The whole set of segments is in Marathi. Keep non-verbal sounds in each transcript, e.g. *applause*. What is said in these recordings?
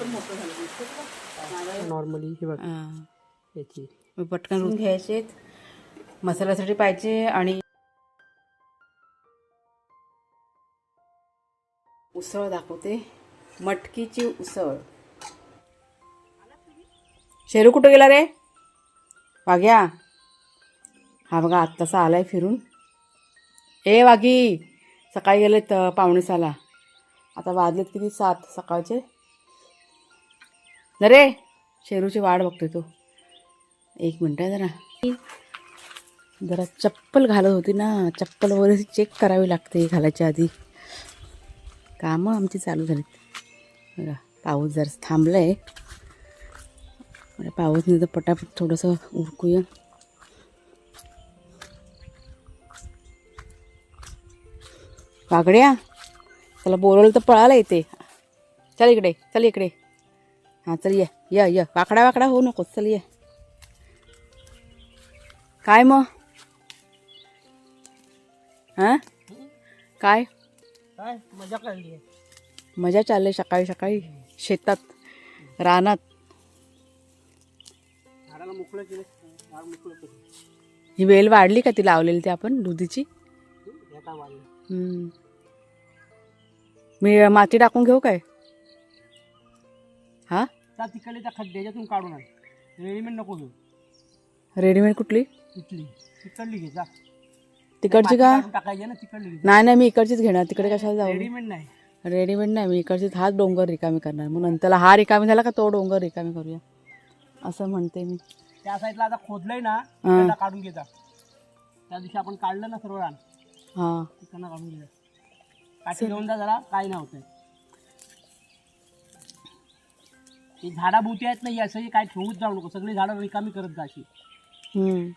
पण मोठं झालं नॉर्मली हे बघ. याची. पटकन घ्यायचे. मसाल्यासाठी पाहिजे आणि उसळ दाखवते. मटकीची उसळ. शेरू कुठं गेला रे? वाघ्या. हा बघा आत्तासा आलाय फिरून. ए वाघी. सकाळी गेलेत अं, पावणे सहाला आता वाजलेत किती? सात सकाळचे. नरे शेरूची वाट बघतोय तो. एक मिनटं जरा. जरा चप्पल घालत होती ना चप्पल वगैरे चेक करावी लागते घालायच्या आधी. कामं आमची चालू झालीत. बघा पाऊस जरा थांबलाय. आहे पाऊस नाही तर पटापट थोडंसं उरकूया. वागड्या त्याला बोलवलं तर पळायला येते. चल इकडे चल इकडे. हां चल ये. या या. वाकडा वाकडा होऊ नको चल ये. काय मग हां? काय? काय? मजा काढली मजा चालली सकाळी सकाळी. शेतात रानात. झाडाला मोकळं केलं. झाड मोकळं केलं. ही वेल वाढली का ती लावलेली ती आपण दुधीची? हम्म. मी माती टाकून घेऊ काय? हा? त्या तिकडे त्या खड्ड्याच्यातून काढून आण. रेडीमेड नको घेऊ. रेडीमेड कुठली? तिथली तिकडली घे जा. तिकडची का? काढून टाकायची ना तिकडली घे. नाही नाही मी इकडचीच घेणार. तिकडे कशाला जाऊ? रेडीमेड नाही. रेडीमेड नाही मी इकडचीच हाच डोंगर रिकामी करणार. मग नंतरला हा रिकामी झाला का तो डोंगर रिकामी करूया? असं म्हणते मी. त्या साईडला आता खोदलंय ना काढून घे जा. त्या दिवशी आपण काढलं ना सर्व रान हां. तिकडनं काढून घे जा. काठी घेऊन जा जरा काय नाही होतंय. ही झाडाभोवती आहेत नाही असं काय ठेवूच जाऊ नको. सगळी झाडं रिकामी करत जा अशी हम्म.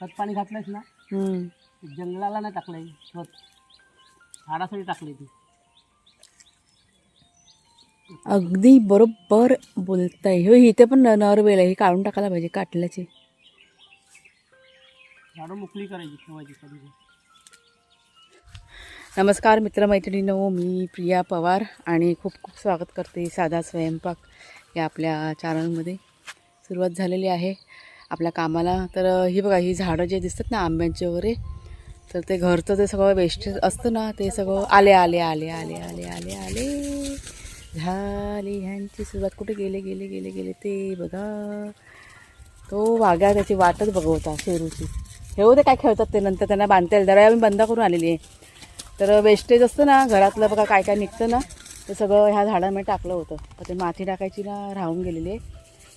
खत पाणी घातलंयस ना? हम्म. जंगलाला नाही टाकलंय खत. झाडासाठी टाकलंय ती. अगदी बरोबर बोलताय. हो इथे पण नरवेल आहे. ही काढून टाकायला पाहिजे काटल्याची. झाडं मोकळी करायची ठेवायची कधी नमस्कार मित्रमैत्रिणींनो मी प्रिया पवार आणि खूप खूप स्वागत करते साधा स्वयंपाक. या आपल्या चारांमध्ये सुरुवात झालेली आहे. आपल्या कामाला तर ही बघा ही झाडं जे दिसतात ना आंब्यांचे वगैरे तर ते घरचं ते सगळं वेस्टेज असतं ना ते सगळं आले आले आले आले आले आले आले. झाली ह्यांची सुरुवात. कुठे गेले गेले गेले गेले ते बघा. तो वाघ्या त्याची वाटच बघवता शेरूची. हे होते काय खेळतात ते नंतर त्यांना बांधता येईल. दरवेळा मी बंद करून आलेली आहे. तर वेस्टेज असतं ना घरातलं बघा काय काय निघतं ना. ते सगळं ह्या झाडांमध्ये टाकलं होतं. तर ते माती टाकायची ना राहून गेलेली आहे.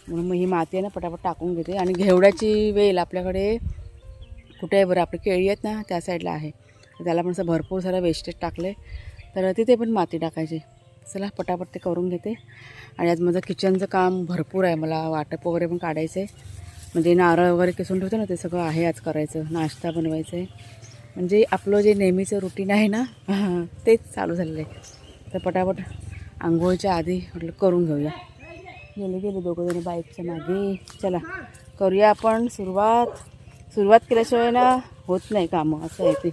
म्हणून मग ही माती आहे ना पटापट टाकून घेते. आणि घेवड्याची वेल आपल्याकडे कुठे आहे बरं? आपली केळी आहेत ना त्या साईडला आहे. त्याला पण असं भरपूर सारं वेस्टेज टाकले तर तिथे पण माती टाकायची. चला पटापट ते करून घेते. आणि आज माझं किचनचं काम भरपूर आहे. मला वाटप वगैरे पण काढायचं आहे. म्हणजे नारळ वगैरे किसून ठेवतो ना ते सगळं आहे आज करायचं. नाश्ता बनवायचं आहे. म्हणजे आपलं जे नेहमीचं रुटीन आहे ना *laughs* तेच चालू झालेलं आहे. तर पटापट आंघोळीच्या आधी म्हटलं करून घेऊया. गेले गेले दोघंजण बाईकच्या मागे. चला करूया आपण सुरुवात. सुरुवात केल्याशिवाय ना होत नाही कामं असं आहे ते.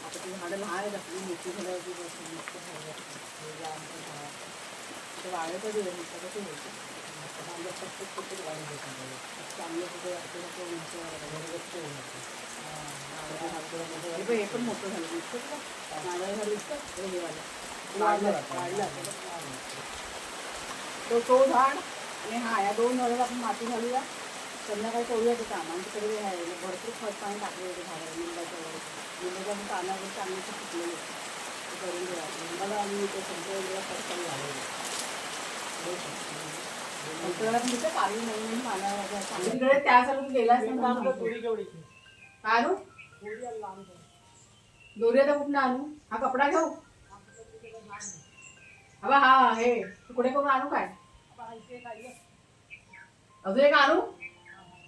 आता ती झाडं लहान आहेत आपली मस्त झाडं हे आमचं झाड ते प्रत्येक प्रत्येक होतं कुठे वाटतं ना ते उंच घरगच्च होऊन जातं हे पण मोठं झालं नारळ झालं हे वाढलं. तो तो झाड आणि हा या दोन झाडाला आपण माती घालूया. संध्याकाळी करूया ते काम. तिकडे हे आहे. भरपूर खत पाणी टाकले होते झाडाला लिंबाच्या वगैरे लिंबाच्या पण पानं वगैरे चांगले फुटलेले ते करून घेऊया लिंबाला आम्ही ते संत्रा वगैरे खत पाणी घालवलं संत्र्याला पाणी नवीन तिकडे त्या कुठं आणू? हा कपडा घेऊ? हा हा हे कुठे करून आणू काय? अजून एक आणू?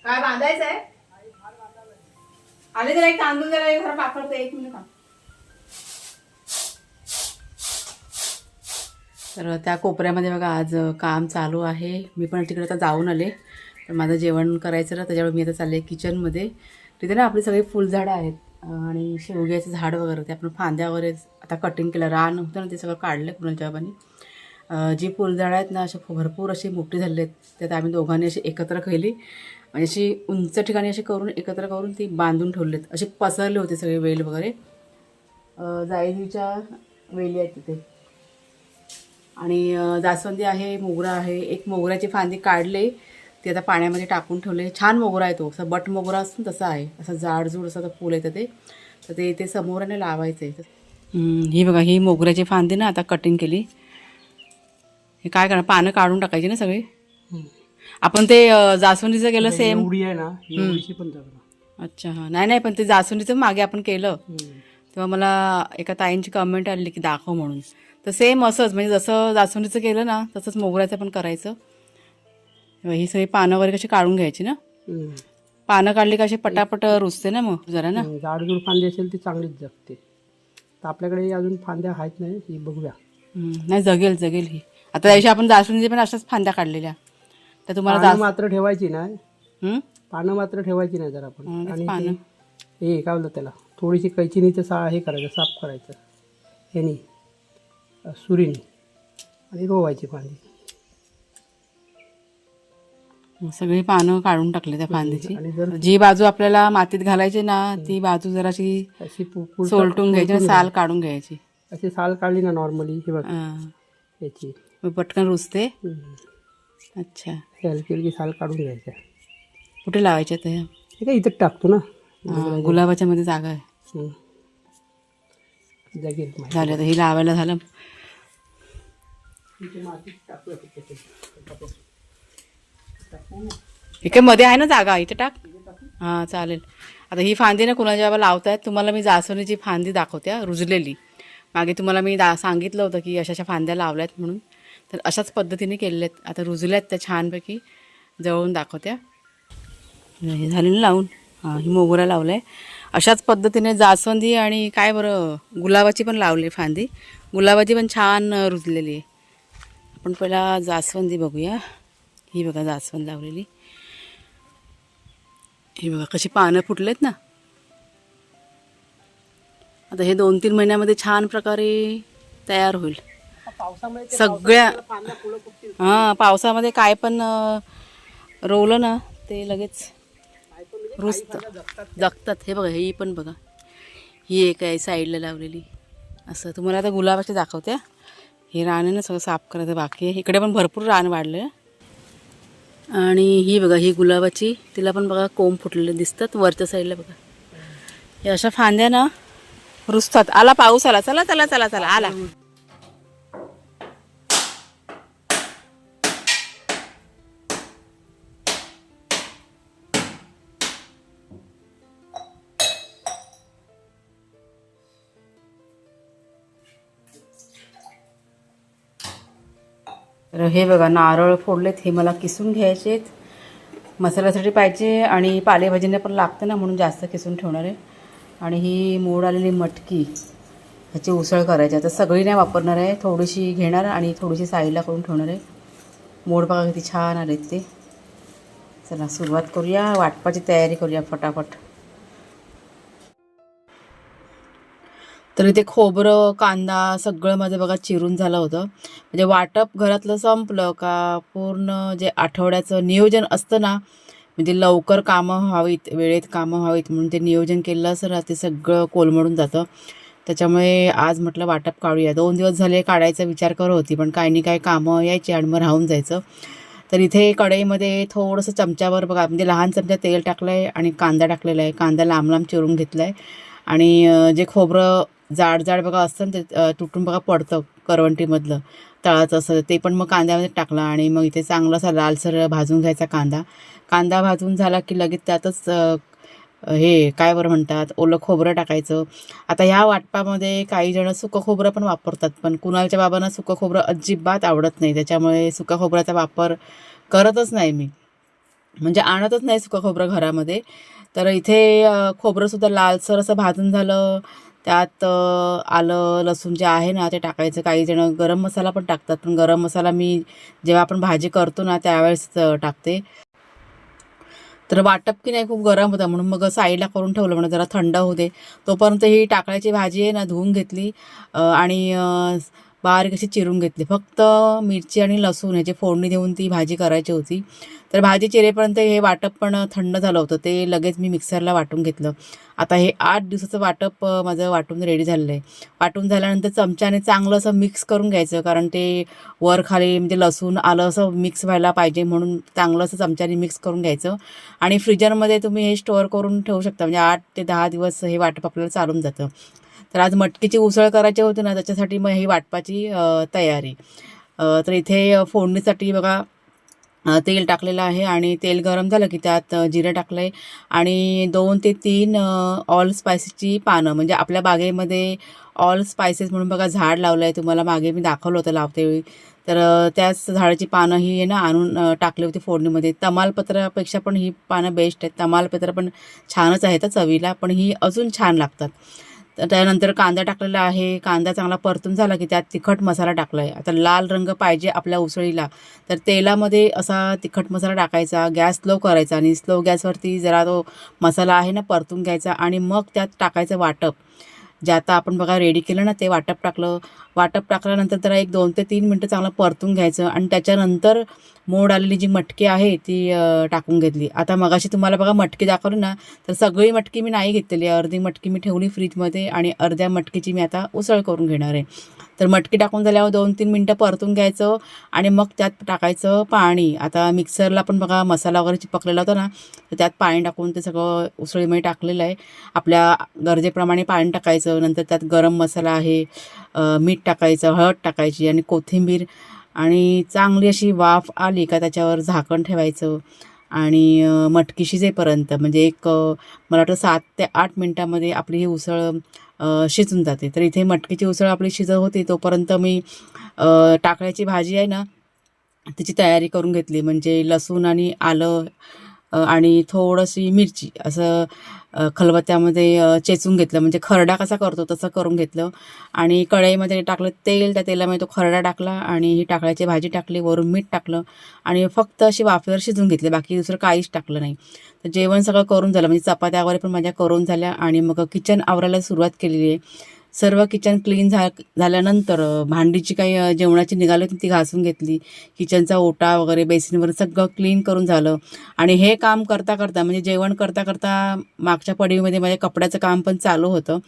काय बांधायचं आहे आले जरा एक तांदूळ जरा एक जरा पाकडतो एक मिनिट थांब. तर त्या कोपऱ्यामध्ये बघा आज काम चालू आहे. मी पण तिकडे आता जाऊन आले. पण माझं जेवण करायचं ना त्याच्यामुळे मी आता चालले किचनमध्ये. तिथे ना आपली सगळी फुलझाडं आहेत आणि शेवग्याचं झाड वगैरे ते आपण फांद्या वगैरे आता कटिंग केलं. रान होतं ना ते सगळं काढलं कुणाच्या बाबांनी अं, जी फुलझाडं आहेत ना अशी भरपूर अशी मोठी झालेली आहेत. त्यात आम्ही दोघांनी अशी एकत्र केली. म्हणजे अशी उंच ठिकाणी अशी करून एकत्र करून ती बांधून ठेवलेत. असे पसरले होते सगळे वेल वगैरे. अं, जायजीच्या वेली आहेत तिथे. आणि जास्वंदी आहे मोगरा आहे. एक मोगऱ्याची फांदी काढले ती आता पाण्यामध्ये टाकून ठेवले. छान मोगरा आहे तो. असा बट मोगरा असून तसा आहे. असं जाडजूड असं ते फूल येतं ते तर ते इथे समोराने लावायचं आहे ही बघा ही मोगऱ्याची फांदी ना आता कटिंग केली. हे काय करणार पानं काढून टाकायची ना सगळी? आपण ते अं, जास्वंदीचं केलं सेम एवढी आहे ना पण अच्छा हां. नाही नाही पण ते जास्वंदीचं मागे आपण केलं. तेव्हा मला एका ताईंची कमेंट आली की दाखव म्हणून. तर सेम असंच म्हणजे जसं जास्वंदीचं केलं ना तसंच मोगऱ्याचं पण करायचं. ही सगळी पानं वगैरे कशी काढून घ्यायची ना? पानं काढली का अशी पटापट रुजते ना मग जरा ना? जाडजूड फांदी असेल ती चांगलीच जगते. तर आपल्याकडे अजून फांद्या आहेत नाही ही बघूया. हम्म, नाही जगेल जगेल ही. आता त्यादिवशी आपण जास्वंदी पण अशाच फांद्या काढलेल्या. तर तुम्हाला पानं मात्र ठेवायची हम्म? पानं मात्र ठेवायची नाही जर आपण. हं, आणि पानं. हे काय बोलतात त्याला? थोडीशी कैचिनीचं सा हे करायचं साफ करायचं. ह्यानी सुरीने. आणि रोवायची फांदी सगळी पानं काढून टाकली त्या फांदीची जी बाजू आपल्याला मातीत घालायची ना ती बाजू जराशी अशी सोलटून घ्यायची साल काढून घ्यायची. अशी साल काढली ना नॉर्मली हे बघ. याची. मग पटकन रुजते. अच्छा. हे हलकी हलकी साल काढून घ्यायच्या कुठे लावायच्या ते? हे काय इथं टाकतो ना? हां, गुलाबाच्या मध्ये जागा आहे. हं. माहिती. झालं आता ही लावायला झालं. इकडे मध्ये आहे ना जागा इथे टाक. हां चालेल. आता ही फांदी ना कुणाच्या बाबा लावतायत तुम्हाला मी जास्वंदीची फांदी दाखवते हा, रुजलेली. मागे तुम्हाला मी दा सांगितलं होतं की अशा अशा फांद्या लावल्यात म्हणून. तर अशाच पद्धतीने केलेल्या आहेत आता रुजल्यात त्या छानपैकी. जवळून दाखवत्या. हे झाली ना लावून. हां ही मोगरा लावला आहे अशाच पद्धतीने जास्वंदी आणि काय बरं गुलाबाची पण लावली फांदी. गुलाबाची पण छान रुजलेली आहे. आपण पहिला जास्वंदी बघूया. ही बघा जास्वंद लावलेली. ही बघा कशी पानं फुटलेत ना. आता हे दोन तीन महिन्यामध्ये छान प्रकारे तयार होईल. सगळ्या हां पावसामध्ये काय पण रोवलं ना ते लगेच म्हणजे रुजतं फांद्या जगतात हे बघा ही पण बघा. ही एक आहे साईडला लावलेली. असं तुम्हाला आता गुलाबाची दाखवते. हा. रान आहे ना सगळं साफ करायचं बाकी आहे. इकडे पण भरपूर रान वाढलं आणि ही बघा ही गुलाबाची तिला पण बघा कोंब फुटलेले दिसतात. वरच्या साईडला बघा. हे अशा फांद्या ना रुजतात आला पाऊस आला. चला चला चला चला. आला. तर हे बघा नारळ फोडलेत हे मला किसून घ्यायचेत मसाल्यासाठी पाहिजे आणि पालेभाजींना पण लागतं ना म्हणून जास्त किसून ठेवणार आहे. आणि ही मोड आलेली मटकी ह्याची उसळ करायची. आता सगळी नाही वापरणार आहे थोडीशी घेणार आणि थोडीशी साईडला करून ठेवणार आहे. मोड बघा किती छान आलेत ते. चला सुरुवात करूया वाटपाची तयारी करूया फटाफट. तर इथे खोबरं कांदा सगळं माझं बघा चिरून झालं होतं. म्हणजे वाटप घरातलं संपलं का पूर्ण जे आठवड्याचं नियोजन असतं ना म्हणजे लवकर कामं व्हावीत वेळेत कामं व्हावीत म्हणून ते नियोजन केलं असं ना ते सगळं कोलमडून जातं. त्याच्यामुळे आज म्हटलं वाटप काढूया. दोन दिवस झाले काढायचा विचार करत होती पण काही नाही काय कामं यायची आणि मग राहून जायचं. तर इथे कढईमध्ये थोडंसं चमच्यावर बघा म्हणजे लहान चमचा तेल टाकलं आहे आणि कांदा टाकलेला आहे. कांदा लांब लांब चिरून घेतला आहे आणि जे खोबरं जाड जाड बघा असतं ना ते तुटून बघा पडतं करवंटीमधलं तळाचं असं ते. पण मग कांद्यामध्ये टाकला आणि मग इथे चांगला असा लालसर भाजून घ्यायचा कांदा. कांदा भाजून झाला की लगेच त्यातच हे काय बरं म्हणतात ओलं खोबरं टाकायचं. आता ह्या वाटपामध्ये काही जण सुकं खोबरं पण वापरतात पण कुणालच्या बाबांना सुकं खोबरं अजिबात आवडत नाही. त्याच्यामुळे सुका खोबऱ्याचा वापर करतच नाही मी. म्हणजे आणतच नाही सुकं खोबरं घरामध्ये. तर इथे खोबरंसुद्धा लालसर असं भाजून झालं त्यात आलं लसूण जे आहे ना ते टाकायचं. काही जण गरम मसाला पण टाकतात पण गरम मसाला मी जेव्हा आपण भाजी करतो ना त्यावेळेस टाकते. तर वाटप की नाही खूप गरम होता म्हणून मग साईडला करून ठेवलं म्हणून जरा थंड होऊ दे. तोपर्यंत ही टाकळ्याची भाजी आहे ना धुवून घेतली. आणि बारीक अशी चिरून घेतली. फक्त मिरची आणि लसूण ह्याची फोडणी देऊन ती भाजी करायची होती. तर भाजी चिरेपर्यंत हे वाटप पण थंड झालं होतं. ते लगेच मी मिक्सरला वाटून घेतलं. आता हे आठ दिवसाचं वाटप माझं वाटून रेडी झालेलं आहे. वाटून झाल्यानंतर चमच्याने चांगलं असं मिक्स करून घ्यायचं. कारण ते वर खाली म्हणजे लसूण आलं असं मिक्स व्हायला पाहिजे म्हणून चांगलं असं चमच्याने मिक्स करून घ्यायचं. आणि फ्रीजरमध्ये तुम्ही हे स्टोअर करून ठेवू शकता. म्हणजे आठ ते दहा दिवस हे वाटप आपल्याला चालून जातं. तर आज मटकीची उसळ करायची होती ना त्याच्यासाठी मग ही वाटपाची तयारी. तर इथे फोडणीसाठी बघा तेल टाकलेलं आहे आणि तेल गरम झालं की त्यात जिरं टाकलं आहे आणि दोन ते तीन ऑल स्पायसेसची पानं म्हणजे आपल्या बागेमध्ये ऑल स्पायसेस म्हणून बघा झाड लावलं आहे तुम्हाला मागे मी दाखवलं होतं लावते वेळी. तर त्याच झाडाची पानं ही आहे ना आणून टाकली होती फोडणीमध्ये. तमालपत्रापेक्षा पण ही पानं बेस्ट आहेत. तमालपत्र पण छानच आहेत चवीला पण ही अजून छान लागतात. तर त्यानंतर कांदा टाकलेला आहे. कांदा चांगला परतून झाला की त्यात तिखट मसाला टाकला आहे आता लाल रंग पाहिजे आपल्या उसळीला. तर तेलामध्ये असा तिखट मसाला टाकायचा गॅस स्लो करायचा आणि स्लो गॅसवरती जरा तो मसाला आहे ना परतून घ्यायचा आणि मग त्यात टाकायचं वाटप. जे आता आपण बघा रेडी केलं ना ते वाटप टाकलं. वाटप टाकल्यानंतर त्याला एक दोन ते तीन मिनटं चांगलं परतून घ्यायचं आणि त्याच्यानंतर मोड आलेली जी मटकी आहे ती टाकून घेतली. आता मगाशी तुम्हाला बघा मटकी दाखवली ना तर सगळी मटकी मी नाही घेतलेली. अर्धी मटकी मी ठेवली फ्रीजमध्ये आणि अर्ध्या मटकीची मी आता उसळ करून घेणार आहे. तर मटकी टाकून झाल्यावर दोन तीन मिनटं परतून घ्यायचं आणि मग त्यात टाकायचं पाणी. आता मिक्सरला पण बघा मसाला वगैरे चिपकलेला होता ना तर त्यात पाणी टाकून ते सगळं उसळीमध्ये टाकलेलं आहे. आपल्या गरजेप्रमाणे पाणी टाकायचं नंतर त्यात गरम मसाला आहे मीठ टाकायचं हळद टाकायची आणि कोथिंबीर. आणि चांगली अशी वाफ आली का त्याच्यावर झाकण ठेवायचं. आणि मटकी शिजेपर्यंत. म्हणजे एक मला वाटतं सात ते आठ मिनटामध्ये आपली ही उसळ शिजून जाते. तर इथे मटकीची उसळ आपली शिजत होती तोपर्यंत मी अ, टाकळ्याची भाजी आहे ना त्याची तयारी करून घेतली. म्हणजे लसूण आणि आलं आणि थोडीशी मिरची असं खलबत्त्यामध्ये चेचून घेतलं. म्हणजे खरडा कसा करतो तसं करून घेतलं. आणि कढईमध्ये टाकलं तेल त्या तेलामध्ये तो खरडा टाकला आणि ही टाकळ्याची भाजी टाकली वरून मीठ टाकलं आणि फक्त अशी वाफेवर शिजून घेतली. बाकी दुसरं काहीच टाकलं नाही. तर जेवण सगळं करून झालं. म्हणजे चपात्या वगैरे पण माझ्या करून झाल्या आणि मग किचन आवरायला सुरुवात केलेली आहे. सर्व किचन क्लीन झा झाल्यानंतर भांडीची काही जेवणाची निघाली होती ती घासून घेतली. किचनचा ओटा वगैरे बेसिनवर सगळं क्लीन करून झालं. आणि हे काम करता करता म्हणजे जेवण करता करता मागच्या पडीमध्ये माझ्या कपड्याचं काम पण चालू होतं.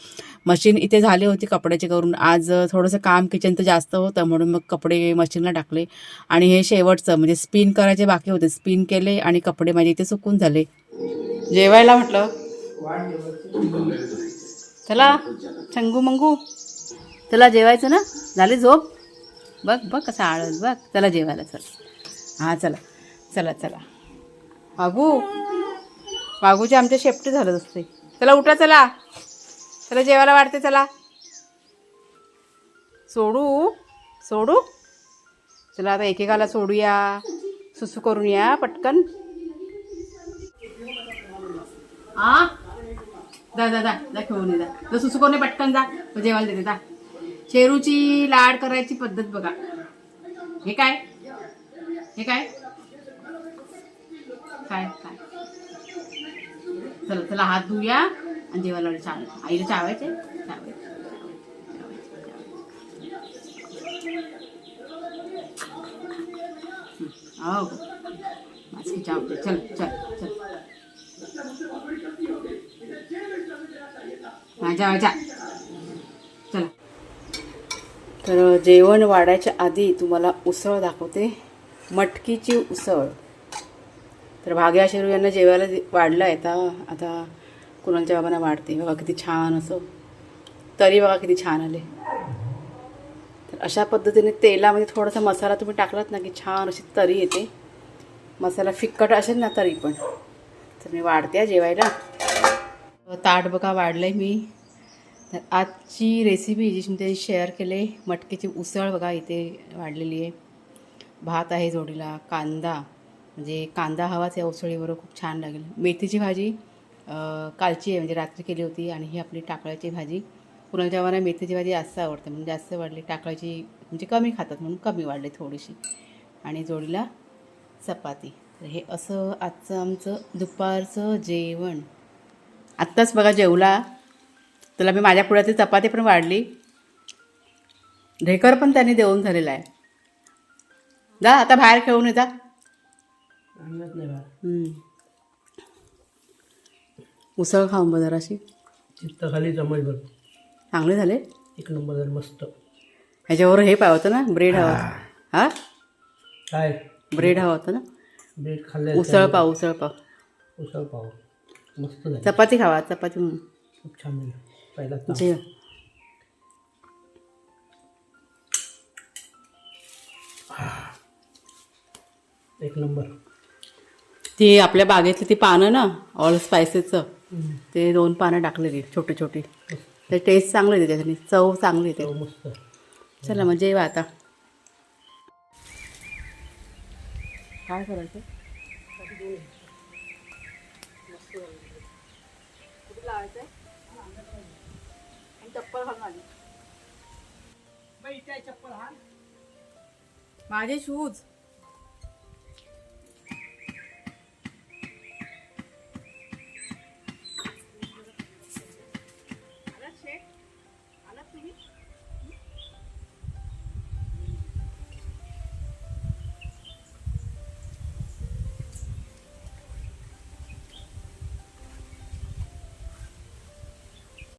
मशीन इथे झाली होती कपड्याची करून. आज थोडंसं काम किचनचं जास्त होतं म्हणून मग कपडे मशीनला टाकले. आणि हे शेवटचं म्हणजे स्पिन करायचे बाकी होते. स्पिन केले आणि कपडे माझे इथे सुकून झाले. जेवायला म्हटलं? चला चंगू मंगू. चला जेवायचं ना? झाली झोप? बघ बघ कसं आळस बघ. चला जेवायला चल. हां चला. चला चला. वाघू वाघूचे आमच्या शेपटी झालं असते. चला उठा चला. चला जेवायला वाढते चला. सोडू? सोडू? चला आता एकेकाला सोडूया. सुसू करून या पटकन. आ? जा जा जा. जा खेळून ये जा. जा सुसू पटकन जा. जेवायला देते जा. शेरूची लाड करायची पद्धत बघा. हे काय? हे काय? काय काय? चला चला हात धुया आणि जेवायला चाव आईला चावायचे चावायचे हो. चल चल चल. माझ्या माझ्या चला. तर जेवण वाढायच्या आधी तुम्हाला उसळ दाखवते. मटकीची उसळ. तर भाग्या शेरू यांना जेवायला वाढलं आहे. आता आता कुणाच्या बाबांना वाढते. बघा किती छान असं. तरी बघा किती छान आले. तर अशा पद्धतीने तेलामध्ये थोडासा मसाला तुम्ही टाकलात ना की छान अशी तरी येते. मसाला फिक्कट असेल ना तरी पण. तर मी वाढते जेवायला. ताट बघा वाढलं आहे मी. तर आजची रेसिपी जी मी ते शेअर केले मटकीची उसळ बघा इथे वाढलेली आहे. भात आहे जोडीला कांदा. म्हणजे कांदा हवाच या उसळीबरोबर खूप छान लागेल. मेथीची भाजी कालची आहे म्हणजे रात्री केली होती आणि ही आपली टाकळ्याची भाजी. पुनर्जेवाना मेथीची भाजी जास्त आवडते म्हणून जास्त वाढली. टाकळ्याची म्हणजे कमी खातात म्हणून कमी वाढली थोडीशी. आणि जोडीला चपाती. तर हे असं आजचं आमचं दुपारचं जेवण. आत्ताच बघा जेवला. त्याला मी माझ्या पुढ्याची चपाती पण वाढली. ढेकर पण त्याने देऊन झालेला आहे. जा आता बाहेर खेळून ये जा. आणत नाही बाहेर. हम्म. उसळ खाऊन बघ जराशी. खाली जमल बघ. चांगले झाले. एक नंबर मस्त. ह्याच्यावर हे पाहिजे होतं ना ब्रेड हवा. हा. काय? ब्रेड हवा होता ना. ब्रेड खाल्ले उसळ पाव उसळ पाव. उसळ पाव. मस्त झालं. चपाती खावा चपाती. खूप छान झालं. पहिला. जेव. एक नंबर. ती आपल्या बागेतली ती पानं ना ऑल स्पायसेसचं ते दोन पानं टाकलेली छोटी छोटी. ते टेस्ट चांगली येते त्याच्याने. चव चांगली येते. मस्त. चला जेवा आता. काय करायचं? चप्पल घालून आली. माझे शूज.